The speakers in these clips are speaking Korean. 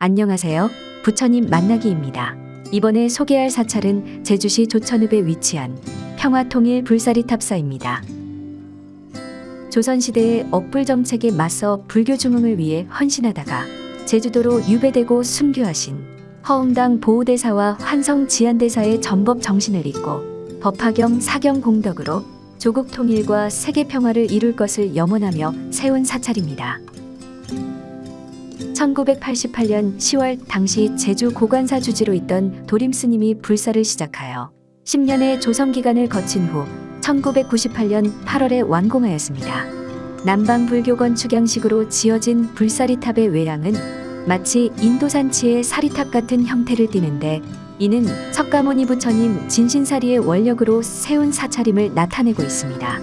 안녕하세요. 부처님 만나기입니다. 이번에 소개할 사찰은 제주시 조천읍에 위치한 평화통일 불사리 탑사입니다. 조선시대의 억불 정책에 맞서 불교 중흥을 위해 헌신하다가 제주도로 유배되고 순교하신 허웅당 보호대사와 환성 지안대사의 전법 정신을 잇고 법화경 사경 공덕으로 조국 통일과 세계 평화를 이룰 것을 염원하며 세운 사찰입니다. 1988년 10월 당시 제주 고관사 주지로 있던 도림 스님이 불사를 시작하여 10년의 조성 기간을 거친 후 1998년 8월에 완공하였습니다. 남방 불교 건축 양식으로 지어진 불사리 탑의 외양은 마치 인도산치의 사리탑 같은 형태를 띠는데 이는 석가모니 부처님 진신사리의 원력으로 세운 사찰임을 나타내고 있습니다.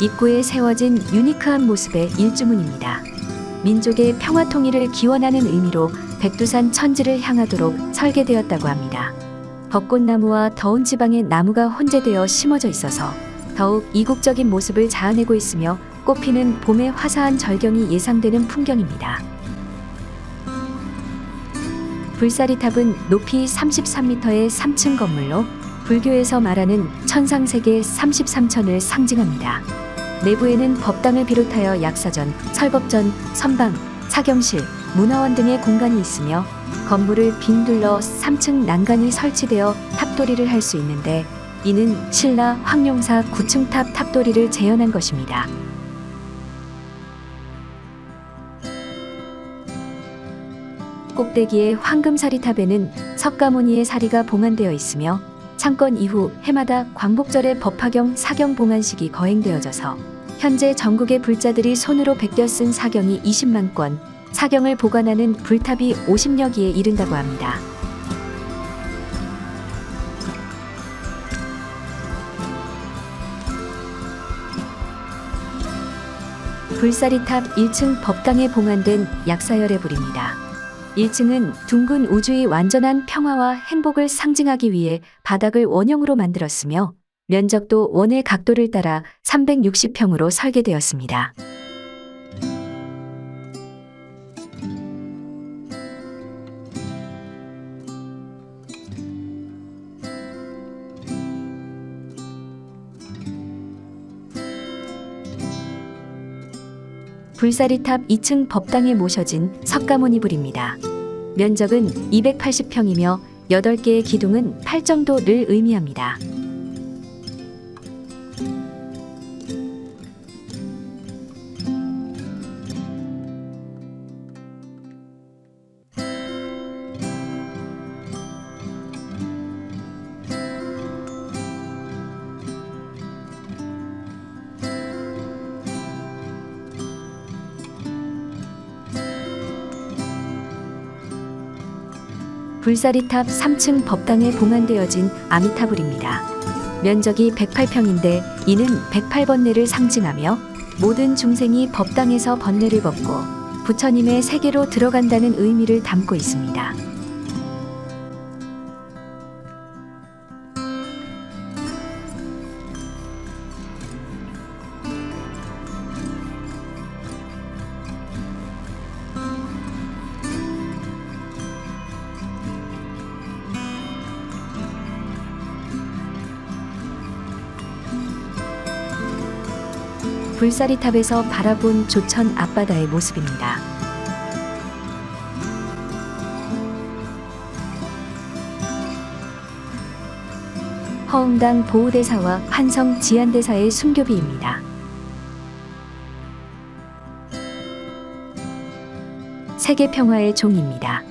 입구에 세워진 유니크한 모습의 일주문입니다. 민족의 평화 통일을 기원하는 의미로 백두산 천지를 향하도록 설계되었다고 합니다. 벚꽃나무와 더운 지방의 나무가 혼재되어 심어져 있어서 더욱 이국적인 모습을 자아내고 있으며 꽃피는 봄의 화사한 절경이 예상되는 풍경입니다. 불사리탑은 높이 33m의 3층 건물로 불교에서 말하는 천상세계 33천을 상징합니다. 내부에는 법당을 비롯하여 약사전, 설법전, 선방, 사경실, 문화원 등의 공간이 있으며 건물을 빙둘러 3층 난간이 설치되어 탑도리를 할 수 있는데 이는 신라 황룡사 9층 탑 탑도리를 재현한 것입니다. 꼭대기의 황금사리 탑에는 석가모니의 사리가 봉안되어 있으며 창건 이후 해마다 광복절의 법화경 사경 봉안식이 거행되어져서 현재 전국의 불자들이 손으로 베껴 쓴 사경이 20만 건, 사경을 보관하는 불탑이 50여 기에 이른다고 합니다. 불사리탑 1층 법당에 봉안된 약사열의 불입니다. 1층은 둥근 우주의 완전한 평화와 행복을 상징하기 위해 바닥을 원형으로 만들었으며 면적도 원의 각도를 따라 360평으로 설계되었습니다. 불사리 탑 2층 법당에 모셔진 석가모니불입니다. 면적은 280평이며 8개의 기둥은 8정도를 의미합니다. 불사리탑 3층 법당에 봉안되어진 아미타불입니다. 면적이 108평인데 이는 108번뇌를 상징하며 모든 중생이 법당에서 번뇌를 벗고 부처님의 세계로 들어간다는 의미를 담고 있습니다. 불사리 탑에서 바라본 조천 앞바다의 모습입니다. 허웅당 보호대사와 환성 지안대사의 순교비입니다. 세계 평화의 종입니다.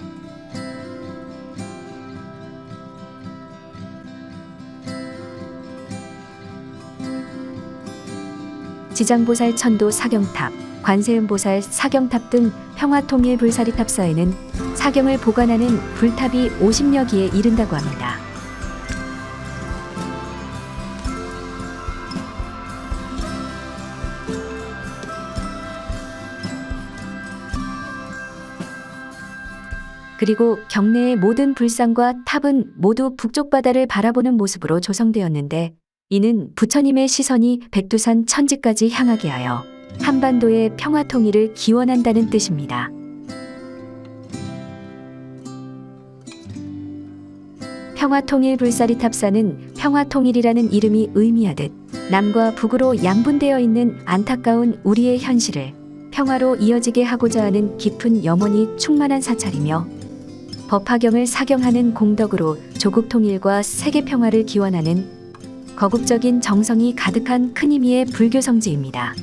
지장보살 천도 사경탑, 관세음보살 사경탑 등 평화통일 불사리 탑사에는 사경을 보관하는 불탑이 50여 기에 이른다고 합니다. 그리고 경내의 모든 불상과 탑은 모두 북쪽 바다를 바라보는 모습으로 조성되었는데 이는 부처님의 시선이 백두산 천지까지 향하게 하여 한반도의 평화 통일을 기원한다는 뜻입니다. 평화통일 불사리 탑사는 평화통일이라는 이름이 의미하듯 남과 북으로 양분되어 있는 안타까운 우리의 현실을 평화로 이어지게 하고자 하는 깊은 염원이 충만한 사찰이며 법화경을 사경하는 공덕으로 조국 통일과 세계 평화를 기원하는 거국적인 정성이 가득한 큰 의미의 불교 성지입니다.